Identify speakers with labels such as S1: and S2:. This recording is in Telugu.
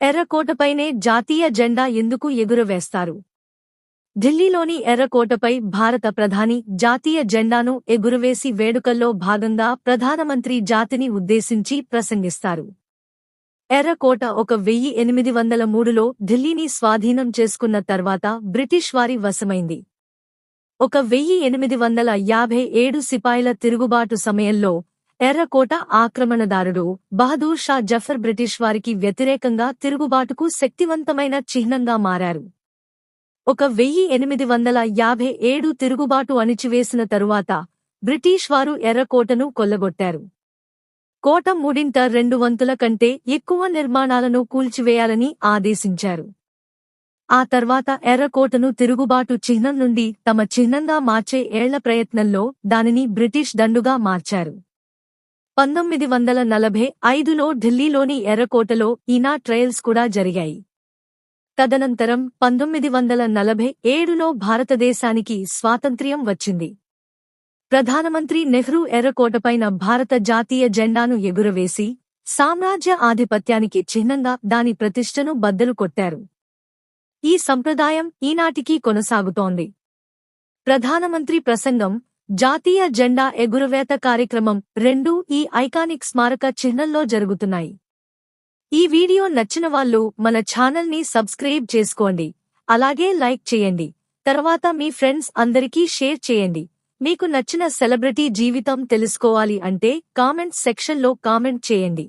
S1: ఎర్రకోటపైనే జాతీయ జెండా ఎందుకు ఎగురవేస్తారు? ఢిల్లీలోని ఎర్రకోటపై భారత ప్రధాని జాతీయ జెండాను ఎగురవేసి వేడుకల్లో భాగంగా ప్రధానమంత్రి జాతిని ఉద్దేశించి ప్రసంగిస్తారు. ఎర్రకోట ఒక వెయ్యి ఎనిమిది వందల మూడులో ఢిల్లీని స్వాధీనం చేసుకున్న తర్వాత బ్రిటిష్ వారి వశమైంది. ఒక వెయ్యి ఎనిమిది వందల యాభై ఏడు సిపాయిల తిరుగుబాటు సమయంలో ఎర్రకోట ఆక్రమణదారుడు బహదూర్ షా జఫర్ బ్రిటిష్ వారికి వ్యతిరేకంగా తిరుగుబాటుకు శక్తివంతమైన చిహ్నంగా మారారు. ఒక వెయ్యి ఎనిమిది వందల యాభై ఏడు తిరుగుబాటు అణిచివేసిన తరువాత బ్రిటిష్ వారు ఎర్రకోటను కొల్లగొట్టారు. కోట మూడింట రెండు వంతుల కంటే ఎక్కువ నిర్మాణాలను కూల్చివేయాలని ఆదేశించారు. ఆ తర్వాత ఎర్రకోటను తిరుగుబాటు చిహ్నం నుండి తమ చిహ్నంగా మార్చే ఏళ్ళ ప్రయత్నంలో దానిని బ్రిటిష్ దండుగా మార్చారు. పంతొమ్మిది వందల నలభై ఐదులో ఢిల్లీలోని ఎర్రకోటలో ఈనా ట్రయల్స్ కూడా జరిగాయి. తదనంతరం పంతొమ్మిది వందల నలభై ఏడులో భారతదేశానికి స్వాతంత్ర్యం వచ్చింది. ప్రధానమంత్రి నెహ్రూ ఎర్రకోటపైన భారత జాతీయ జెండాను ఎగురవేసి సామ్రాజ్య ఆధిపత్యానికి చిహ్నంగా దాని ప్రతిష్టను బద్దలు కొట్టారు. ఈ సంప్రదాయం ఈనాటికీ కొనసాగుతోంది. ప్రధానమంత్రి ప్రసంగం జాతీయ జెండా ఎగురవేత కార్యక్రమం రెండూ ఈ ఐకానిక్ స్మారక చిహ్నంలో జరుగుతున్నాయి. ఈ వీడియో నచ్చిన వాళ్ళు మన ఛానల్ని సబ్స్క్రైబ్ చేసుకోండి. అలాగే లైక్ చేయండి. తర్వాత మీ ఫ్రెండ్స్ అందరికీ షేర్ చేయండి. మీకు నచ్చిన సెలబ్రిటీ జీవితం తెలుసుకోవాలి అంటే కామెంట్ సెక్షన్లో కామెంట్ చేయండి.